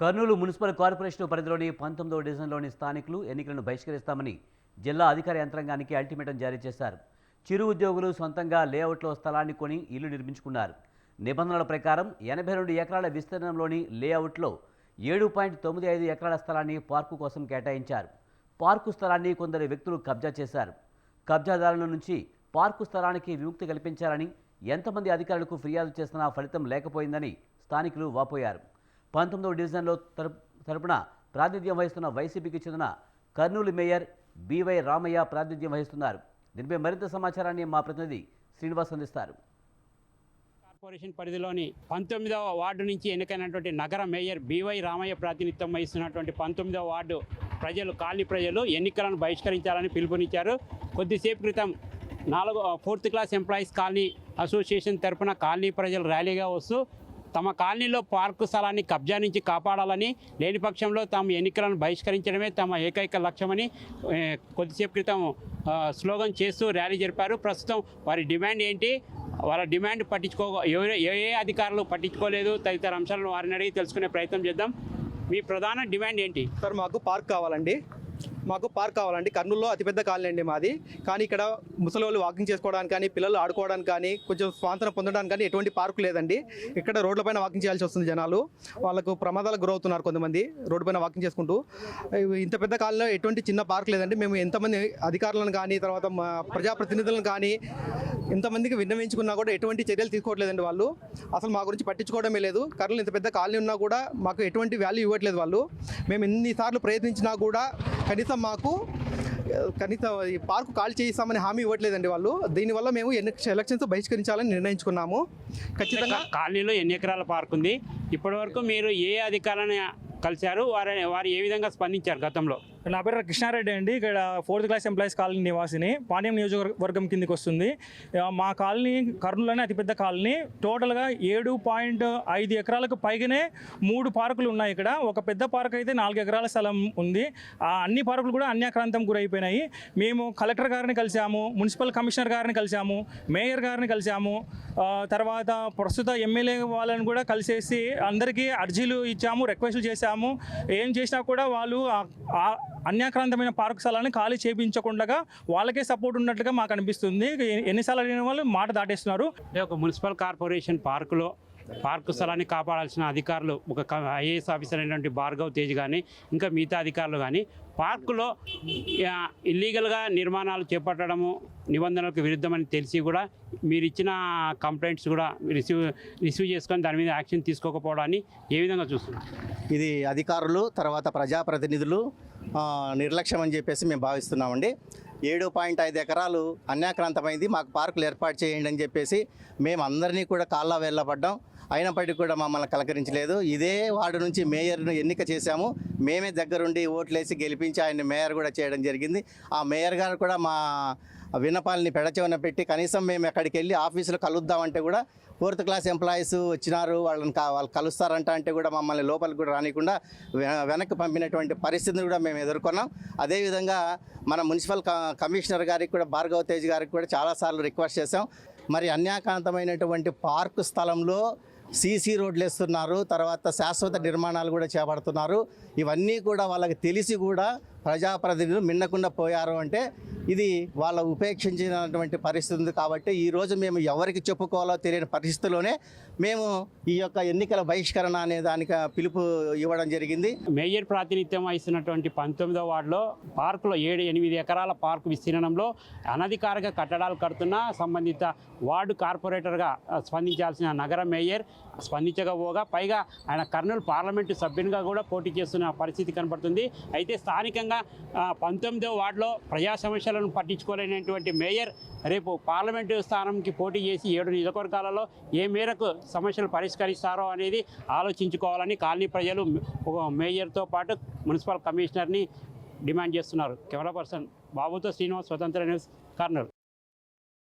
Kurnool municipal corporation పరిధిలోని పంతొమ్మిదవ డివిజన్లోని స్థానికులు ఎన్నికలను బహిష్కరిస్తామని జిల్లా అధికార యంత్రాంగానికి అల్టిమేటం జారీ చేశారు. చిరు ఉద్యోగులు సొంతంగా లేఅవుట్లో స్థలాన్ని కొని ఇల్లు నిర్మించుకున్నారు. నిబంధనల ప్రకారం ఎనభై రెండు ఎకరాల విస్తీర్ణంలోని లేఅవుట్లో ఏడు పాయింట్ తొమ్మిది ఐదు ఎకరాల స్థలాన్ని పార్కు కోసం కేటాయించారు. పార్కు స్థలాన్ని కొందరు వ్యక్తులు కబ్జా చేశారు. కబ్జాదారుల నుంచి పార్కు స్థలానికి విముక్తి కల్పించాలని ఎంతమంది అధికారులకు ఫిర్యాదు చేసినా ఫలితం లేకపోయిందని స్థానికులు వాపోయారు. పంతొమ్మిదవ డివిజన్లో తరపు తరపున ప్రాతినిధ్యం వహిస్తున్న వైసీపీకి చెందిన కర్నూలు మేయర్ బివై రామయ్య ప్రాతినిధ్యం వహిస్తున్నారు. దీనిపై మరింత సమాచారాన్ని మా ప్రతినిధి శ్రీనివాస్ అందిస్తారు. కార్పొరేషన్ పరిధిలోని పంతొమ్మిదవ వార్డు నుంచి ఎన్నికైనటువంటి నగర మేయర్ బివై రామయ్య ప్రాతినిధ్యం వహిస్తున్నటువంటి పంతొమ్మిదవ వార్డు ప్రజలు కాలనీ ప్రజలు ఎన్నికలను బహిష్కరించాలని పిలుపునిచ్చారు. కొద్దిసేపు క్రితం నాలుగో fourth class employees colony association తరపున కాలనీ ప్రజలు ర్యాలీగా వస్తూ తమ కాలనీలో పార్కు స్థలాన్ని కబ్జా నుంచి కాపాడాలని లేని పక్షంలో తాము ఎన్నికలను బహిష్కరించడమే తమ ఏకైక లక్ష్యమని కొద్దిసేపు క్రితం స్లోగన్ చేస్తూ ర్యాలీ జరిపారు. ప్రస్తుతం వారి డిమాండ్ ఏంటి? వాళ్ళ డిమాండ్ పట్టించుకో ఎవరు ఏ ఏ అధికారులు పట్టించుకోలేదు? తదితర అంశాలను వారిని అడిగి తెలుసుకునే ప్రయత్నం చేద్దాం. మీ ప్రధాన డిమాండ్ ఏంటి? సార్ మాకు పార్క్ కావాలండి. మాకు పార్క్ కావాలండి. కర్నూలులో అతిపెద్ద కాలనీ అండి మాది. కానీ ఇక్కడ ముసలి వాళ్ళు వాకింగ్ చేసుకోవడానికి కానీ పిల్లలు ఆడుకోవడానికి కానీ కొంచెం స్వాతంత్రం పొందడానికి కానీ ఎటువంటి పార్కు లేదండి. ఇక్కడ రోడ్లపైన వాకింగ్ చేయాల్సి వస్తుంది జనాలు. వాళ్ళకు ప్రమాదాలకు గురవుతున్నారు కొంతమంది రోడ్డు పైన వాకింగ్ చేసుకుంటూ. ఇంత పెద్ద కాలంలో ఎటువంటి చిన్న పార్క్ లేదండి. మేము ఎంతమంది అధికారులను కానీ తర్వాత మా ప్రజాప్రతినిధులను కానీ ఎంతమందికి విన్నవించుకున్నా కూడా ఎటువంటి చర్యలు తీసుకోవట్లేదండి వాళ్ళు. అసలు మా గురించి పట్టించుకోవడమే లేదు. కర్నూలు ఇంత పెద్ద కాలనీ ఉన్నా కూడా మాకు ఎటువంటి వాల్యూ ఇవ్వట్లేదు వాళ్ళు. మేము ఎన్నిసార్లు ప్రయత్నించినా కూడా కనీసం మాకు కనీసం ఈ పార్కు కాల్ చేయిస్తామని హామీ ఇవ్వట్లేదండి వాళ్ళు. దీనివల్ల మేము ఎన్ని ఎలక్షన్స్ బహిష్కరించాలని నిర్ణయించుకున్నాము. ఖచ్చితంగా కాలనీలో ఎన్ని ఎకరాల పార్క్ ఉంది? ఇప్పటివరకు మీరు ఏ అధికారాన్ని కలిశారు? వారి వారు ఏ విధంగా స్పందించారు గతంలో? నా పేరు కృష్ణారెడ్డి అండి. ఇక్కడ ఫోర్త్ క్లాస్ ఎంప్లాయీస్ కాలనీ నివాసిని. పాణ్యం నియోజకవర్గం కిందికి వస్తుంది. మా కాలనీ కర్నూలులోనే అతిపెద్ద కాలనీ. టోటల్గా ఏడు పాయింట్ ఐదు ఎకరాలకు పైగానే మూడు పార్కులు ఉన్నాయి ఇక్కడ. ఒక పెద్ద పార్క్ అయితే నాలుగు ఎకరాల స్థలం ఉంది. ఆ అన్ని పార్కులు కూడా అన్యాక్రాంతం గురైపోయినాయి. మేము కలెక్టర్ గారిని కలిసాము మున్సిపల్ కమిషనర్ గారిని కలిసాము మేయర్ గారిని కలిసాము తర్వాత ప్రస్తుత ఎమ్మెల్యే వాళ్ళని కూడా కలిసేసి అందరికీ అర్జీలు ఇచ్చాము రిక్వెస్ట్లు చేశాము. ఏం చేసినా కూడా వాళ్ళు అన్యాక్రాంతమైన పార్క్ స్థలాన్ని ఖాళీ చేయించకుండా వాళ్ళకే సపోర్ట్ ఉన్నట్లుగా మాకు అనిపిస్తుంది. ఎన్నిసార్లు అడిగిన వాళ్ళు మాట దాటేస్తున్నారు. అంటే ఒక మున్సిపల్ కార్పొరేషన్ పార్కులో పార్కు స్థలాన్ని కాపాడాల్సిన అధికారులు ఒక ఐఏఎస్ ఆఫీసర్ అయినటువంటి భార్గవ్ తేజ్ కానీ ఇంకా మిగతా అధికారులు కానీ పార్కులో ఇల్లీగల్గా నిర్మాణాలు చేపట్టడము నిబంధనలకు విరుద్ధమని తెలిసి కూడా మీరు ఇచ్చిన కంప్లైంట్స్ కూడా రిసీవ్ రిసీవ్ చేసుకొని దాని మీద యాక్షన్ తీసుకోకపోవడాన్ని ఏ విధంగా చూస్తున్నారు? ఇది అధికారులు తర్వాత ప్రజాప్రతినిధులు నిర్లక్ష్యం అని చెప్పేసి మేము భావిస్తున్నామండి. ఏడు పాయింట్ ఐదు ఎకరాలు అన్యాక్రాంతమైంది. మాకు పార్కులు ఏర్పాటు చేయండి అని చెప్పేసి మేము అందరినీ కూడా కాళ్ళ వెళ్ళబడ్డాం అయినప్పటికీ కూడా మమ్మల్ని కలకరించలేదు. ఇదే వార్డు నుంచి మేయర్ను ఎన్నిక చేశాము. మేమే దగ్గరుండి ఓట్లేసి గెలిపించి ఆయన మేయర్ కూడా చేయడం జరిగింది. ఆ మేయర్ గారు కూడా మా విన్నపాలని పెడచెవన పెట్టి కనీసం మేము ఎక్కడికి వెళ్ళి ఆఫీసులో కలుద్దామంటే కూడా ఫోర్త్ క్లాస్ ఎంప్లాయీస్ వచ్చినారు. వాళ్ళని వాళ్ళు కలుస్తారంట అంటే కూడా మమ్మల్ని లోపలికి కూడా రానికుండా వెనక్కి పంపినటువంటి పరిస్థితిని కూడా మేము ఎదుర్కొన్నాం. అదేవిధంగా మన మున్సిపల్ క- కమిషనర్ గారికి కూడా భార్గవ తేజ్ గారికి కూడా చాలాసార్లు రిక్వెస్ట్ చేశాం. మరి అన్యాకాంతమైనటువంటి పార్కు స్థలంలో సీసీ రోడ్లు వేస్తున్నారు తర్వాత శాశ్వత నిర్మాణాలు కూడా చేపడుతున్నారు. ఇవన్నీ కూడా వాళ్ళకి తెలిసి కూడా ప్రజాప్రతినిధులు మిన్నకుండా పోయారు అంటే ఇది వాళ్ళ ఉపేక్షించినటువంటి పరిస్థితి ఉంది కాబట్టి ఈరోజు మేము ఎవరికి చెప్పుకోవాలో తెలియని పరిస్థితిలోనే మేము ఈ యొక్క ఎన్నికల బహిష్కరణ అనే దానికి పిలుపు ఇవ్వడం జరిగింది. మేయర్ ప్రాతినిధ్యం వహిస్తున్నటువంటి పంతొమ్మిదో వార్డులో పార్కులో ఏడు ఎనిమిది ఎకరాల పార్కు విస్తీర్ణంలో అనధికారిక కట్టడాలు కడుతున్న సంబంధిత వార్డు కార్పొరేటర్గా స్పందించాల్సిన నగర మేయర్ స్పందించకపోగా పైగా ఆయన కర్నూలు పార్లమెంటు సభ్యునిగా కూడా పోటీ చేస్తున్న పరిస్థితి కనపడుతుంది. అయితే స్థానికంగా పంతొమ్మిదో వార్డులో ప్రజా సమస్యలను పట్టించుకోలేనటువంటి మేయర్ రేపు పార్లమెంటు స్థానంకి పోటీ చేసి ఏడు నియోజకవర్గాలలో ఏ మేరకు సమస్యలు పరిష్కరిస్తారో అనేది ఆలోచించుకోవాలని కాలనీ ప్రజలు ఒక మేయర్తో పాటు మున్సిపల్ కమిషనర్ని డిమాండ్ చేస్తున్నారు. కెమెరా పర్సన్ బాబుతో శ్రీనివాస్ స్వతంత్ర న్యూస్ కర్నూలు.